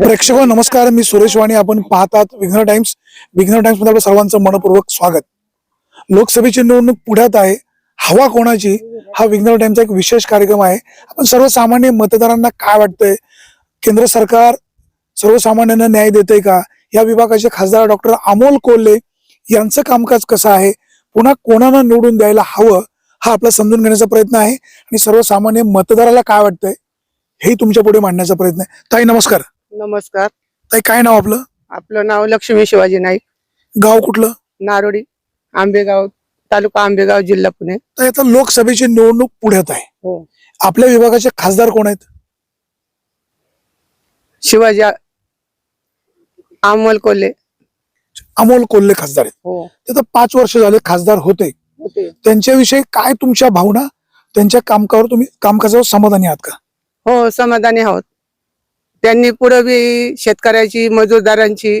प्रेक्षक नमस्कार मी सुरेश वाणी. आपण पाहतात विघ्न टाइम्स. विघ्न टाइम्समध्ये आपलं सर्वांचं मनपूर्वक स्वागत. लोकसभेची निवडणूक पुढ्यात आहे. हवा कोणाची? हा विघ्न टाइमचा एक विशेष कार्यक्रम आहे. आपण सर्वसामान्य मतदारांना काय वाटतंय? केंद्र सरकार सर्वसामान्यांना न्याय देते का? या विभागाचे खासदार डॉक्टर अमोल कोल्हे यांचं कामकाज कसं आहे? पुन्हा कोणाला निवडून द्यायला हवं? हा आपला समजून घेण्याचा प्रयत्न आहे. आणि सर्वसामान्य मतदाराला काय वाटतंय? हे तुमच्यापुढे मांडण्याचा प्रयत्न आहे. ताई नमस्कार. नमस्कार. ताई काय नाव आपलं? आपलं नाव लक्ष्मी शिवाजी नाईक. गाव कुठलं? नारोडी आंबेगाव तालुका आंबेगाव जिल्हा पुणे. आता लोकसभेची निवडणूक पुढ्यात आहे. हो. आपल्या विभागाचे खासदार कोण आहेत? शिवाजी आ- अमोल कोल्हे. अमोल कोल्हे खासदार आहेत. हो. ते तर पाच वर्ष झाले खासदार होते. होते. त्यांच्याविषयी काय तुमच्या भावना? त्यांच्या कामकावर तुम्ही कामकाजावर समाधानी आहात का? हो समाधानी आहोत. त्यांनी पुढे बी शेतकऱ्याची मजूरदारांची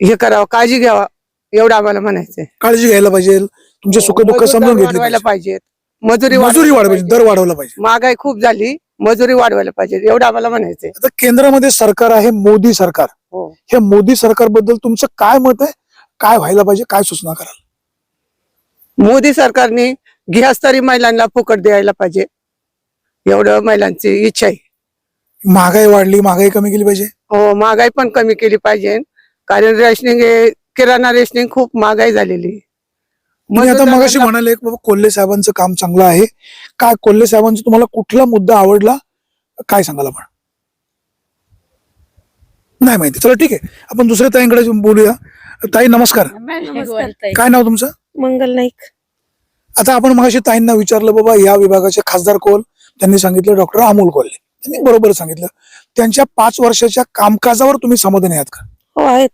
हे करावं काळजी घ्यावा एवढं आम्हाला म्हणायचंय. काळजी घ्यायला पाहिजे. तुमचे सुख दुःख मजूर समजून दर घेतले वाढवायला पाहिजे. पाहिजेत. मजुरी मजुरी वाढवायला पाहिजे पाहिजे. दर वाढवला पाहिजे. महागाई खूप झाली मजुरी वाढवायला पाहिजे एवढं आम्हाला म्हणायचंय. आता केंद्रामध्ये सरकार आहे मोदी सरकार. हो. हे मोदी सरकारबद्दल तुमचं काय मत आहे? काय व्हायला पाहिजे? काय सूचना कराल? मोदी सरकारने गॅस तरी महिलांना फुकट द्यायला पाहिजे. एवढं महिलांची इच्छा आहे. महागाई वाढली महागाई कमी केली पाहिजे? हो महागाई पण कमी केली पाहिजे. कारण रेशनिंग हे किराणा रेशनिंग खूप महागाई झालेली. आहे. तुम्ही आता मगाशी मजुरदारांना- म्हणाले की बाबा कोल्हे साहेबांचं काम चांगलं आहे. काय कोल्हे साहेबांचा तुम्हाला कुठला मुद्दा आवडला? काय सांगाल आपण? नाही माहिती. चला ठीक आहे. आपण दुसऱ्या ताईंकडे बोलूया. ताई नमस्कार. काय नाव तुमचं? मंगल नाईक. आता आपण मगाशी ताईंना विचारलं बाबा या विभागाचे खासदार कोण? त्यांनी सांगितलं डॉक्टर अमोल कोल्हे. त्यांनी बरोबर सांगितलं. त्यांच्या पाच वर्षाच्या कामकाजावर तुम्ही समाधानी आहात का? हो आहेत.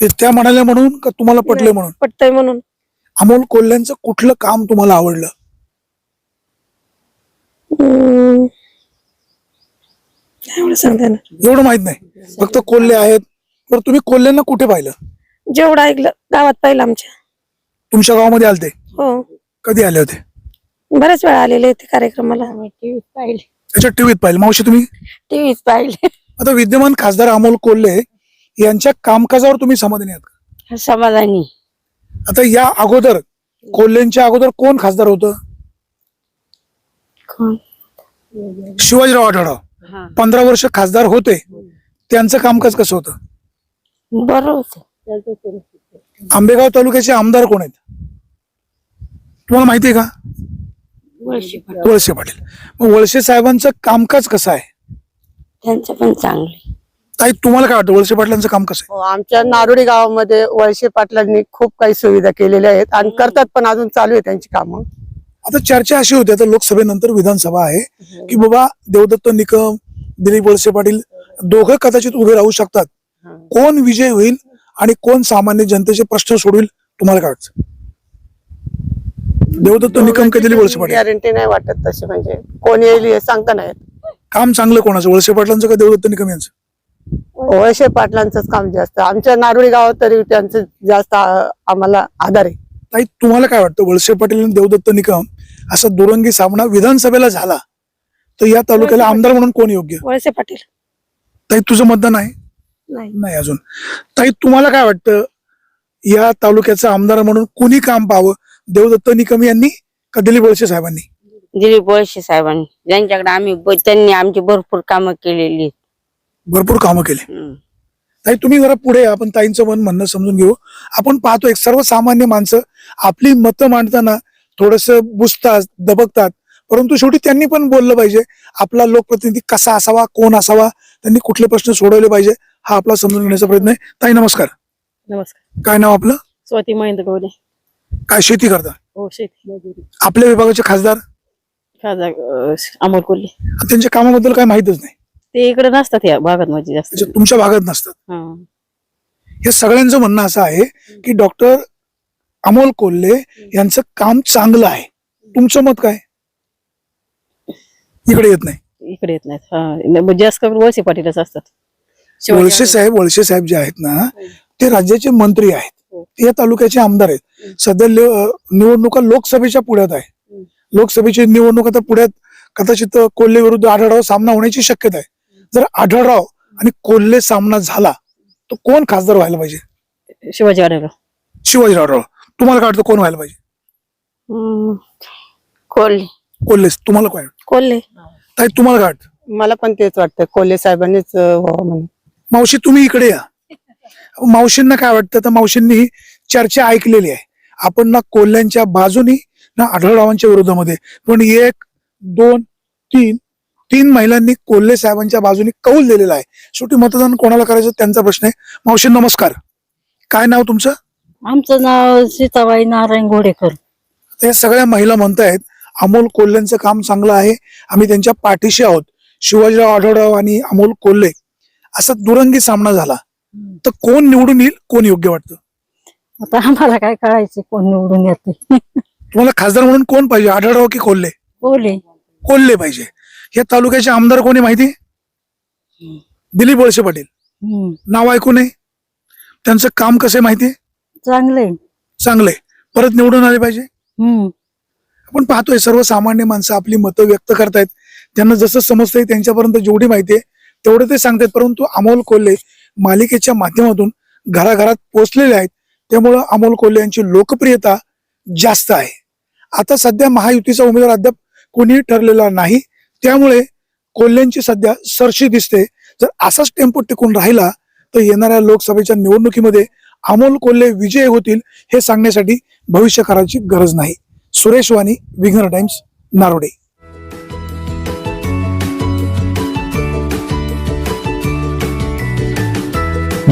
ते त्या म्हणाल्या म्हणून का तुम्हाला पटले म्हणून? पटतय म्हणून. अमोल कोल्ह्यांचं कुठलं काम तुम्हाला आवडलं? हम्म. एवढं सांगते एवढं माहीत नाही. फक्त कोल्हे आहेत. बरं तुम्ही कोल्ह्यांना कुठे पाहिलं? जेवढं ऐकलं गावात पाहिलं आमच्या. तुमच्या गावामध्ये आलते? हो. कधी आले होते? बऱ्याच वेळा आलेले ते कार्यक्रमाला. टीव्हीत पाहिले. त्याच्या टीव्हीत पाहिलं. मावशी तुम्ही? टीव्हीत पाहिले. आता विद्यमान खासदार अमोल कोल्हे यांच्या कामकाजावर तुम्ही समाधानी आहात का? समाधानी. आता या अगोदर कोल्हेंच्या अगोदर कोण खासदार होतं? शिवाजीराव आढळराव हा. पंधरा वर्ष खासदार होते. त्यांचं कामकाज कसं होतं? बरं होत. आंबेगाव तालुक्याचे आमदार कोण आहेत? तुम्हाला माहिती आहे का? वळसे पाटील. मग वळसे साहेबांचं कामकाज कसं आहे? त्यांचं पण चांगले ताई तुम्हाला काय वाटतं वळसे पाटलांचं काम कसं हो, आमच्या नारोडी गावामध्ये वळसे पाटलांनी खूप काही सुविधा केलेल्या आहेत आणि करतात पण अजून चालू आहे त्यांची कामं. आहे आता चर्चा अशी होती आता लोकसभेनंतर विधानसभा आहे की बाबा देवदत्त निकम दिलीप वळसे पाटील दोघं कदाचित उभे राहू शकतात. कोण विजय होईल आणि कोण सामान्य जनतेचे प्रश्न सोडविल तुम्हाला काय वाटतं? देवदत्त निकम का दिलीप वळसे पाटील? गॅरंटी नाही वाटत तशी म्हणजे कोण येईल हे सांगता नाही येत. काम चांगलं कोणाचं? वळसे पाटलांचं का देवदत्त निकम यांचं? वळसे पाटलांचंच काम जास्त. आमच्या नारोडी गावात तरी त्यांचं जास्त आ- आम्हाला आधार आहे. ताई तुम्हाला काय वाटतं? वळसे पाटील आणि देवदत्त निकम असा दुरंगी सामना विधानसभेला झाला तर या तालुक्याला आमदार म्हणून कोण योग्य? वळसे पाटील. ताई तुझं मतदान आहे? नाही. नाही अजून. ताई तुम्हाला काय वाटतं? या तालुक्याचा आमदार म्हणून कोणी काम पाहावं? देवदत्त निकम यांनी का दिलीप वळसे साहेबांनी? दिलीप वळसे साहेबांनी. ज्यांच्याकडे आम्ही ब- त्यांनी आमची भरपूर कामं केलेली आहेत. भरपूर कामं केले. हम्म. ताई तुम्ही जरा पुढे या, आपण ताईंचं मन म्हणणं समजून घेऊ. आपण पाहतो एक सर्वसामान्य माणसं आपली मतं मांडताना थोडस बुजतात दबकतात. परंतु शेवटी त्यांनी पण बोललं पाहिजे आपला लोकप्रतिनिधी कसा असावा कोण असावा त्यांनी कुठले प्रश्न सोडवले पाहिजे हा आपला समजून घेण्याचा प्रयत्न आहे. ताई नमस्कार. नमस्कार. काय नाव आपलं? स्वाती महेंद्र गवले. काय शेती करता? हो शेती आपल्या विभागाचे खासदार? खासदार अं, अमोल कोल्हे. त्यांच्या कामाबद्दल काय माहितच नाही. ते इकडे नसतात या भागात म्हणजे जास्त. म्हणजे तुमच्या भागात नसतात. हा. हे सगळ्यांचं म्हणणं असं आहे की डॉक्टर अमोल कोल्हे यांचं काम चांगलं आहे. तुमचं मत काय? इकडे येत नाही. इकडे येत नाहीत. हा. म्हणजे जास्त करून वळसे पाटीलच असतात. वळसे साहेब वळसे साहेब जे आहेत ना ते राज्याचे मंत्री आहेत. हो. या तालुक्याचे आमदार आहेत. सध्या निवडणुका लोकसभेच्या पुढ्यात आहे. लोकसभेची निवडणूक आता पुढ्यात कदाचित कोल्हे विरुद्ध आढळराव सामना होण्याची शक्यता आहे. जर आढळराव आणि कोल्हे सामना झाला तर कोण खासदार व्हायला पाहिजे? शिवाजी आढळराव. शिवाजी आढळराव. तुम्हाला काय वाटतं कोण व्हायला पाहिजे. कोल्हे. कोल्हे. तुम्हाला काय वाटतं? कोल्हे. ताई तुम्हाला काय वाटतं? मला पण तेच वाटतं. कोल्हे साहेबांनीच व्हावं म्हणून. मावशी तुम्ही इकडे या. मावशींना काय वाटतं? तर मावशींनी ही चर्चा ऐकलेली आहे. आपण ना कोल्ह्यांच्या बाजूनी ना आढळरावांच्या विरोधामध्ये. पण एक दोन तीन तीन महिलांनी कोल्हे साहेबांच्या बाजूने कौल दिलेला आहे. शेवटी मतदान कोणाला करायचं त्यांचा प्रश्न आहे. मावशी नमस्कार. काय नाव तुमचं? आमचं नाव सीताबाई नारायण घोडेकर. या सगळ्या महिला म्हणतायत अमोल कोल्हेंचं काम चांगलं आहे. आम्ही त्यांच्या पाठीशी आहोत. शिवाजीराव आढळराव आणि अमोल कोल्हे. असा दुरंगी सामना झाला. तर कोण निवडून येईल कोण योग्य वाटतं? आता आम्हाला काय कळायचे कोण निवडून येते. तुम्हाला खासदार म्हणून कोण पाहिजे आढळराव की कोल्हे? बोले कोल्हे पाहिजे. या तालुक्याचे आमदार कोणी माहिती? दिलीप वळसे पाटील. हम्म. नाव ऐकू नये. त्यांचं काम कसं आहे माहिती? चांगले चांगलंय परत निवडून आले पाहिजे. हम्म. आपण पाहतोय सर्वसामान्य माणसं आपली मतं व्यक्त करतायत. त्यांना जसं समजतंय त्यांच्यापर्यंत जेवढी माहिती आहे तेवढं ते सांगतायत. परंतु अमोल कोल्हे मालिकेच्या माध्यमातून घराघरात पोहोचलेले आहेत. त्यामुळं अमोल कोल्हे यांची लोकप्रियता जास्त आहे. आता सध्या महायुतीचा उमेदवार अद्याप कोणीही ठरलेला नाही. त्यामुळे कोल्ह्यांची सध्या सरशी दिसते. जर असाच टेम्पो टिकून राहिला तर येणाऱ्या लोकसभेच्या निवडणुकीमध्ये अमोल कोल्हे विजय होतील हे सांगण्यासाठी भविष्यकाराची गरज नाही. सुरेश वाणी विघ्नर टाइम्स नारोडे.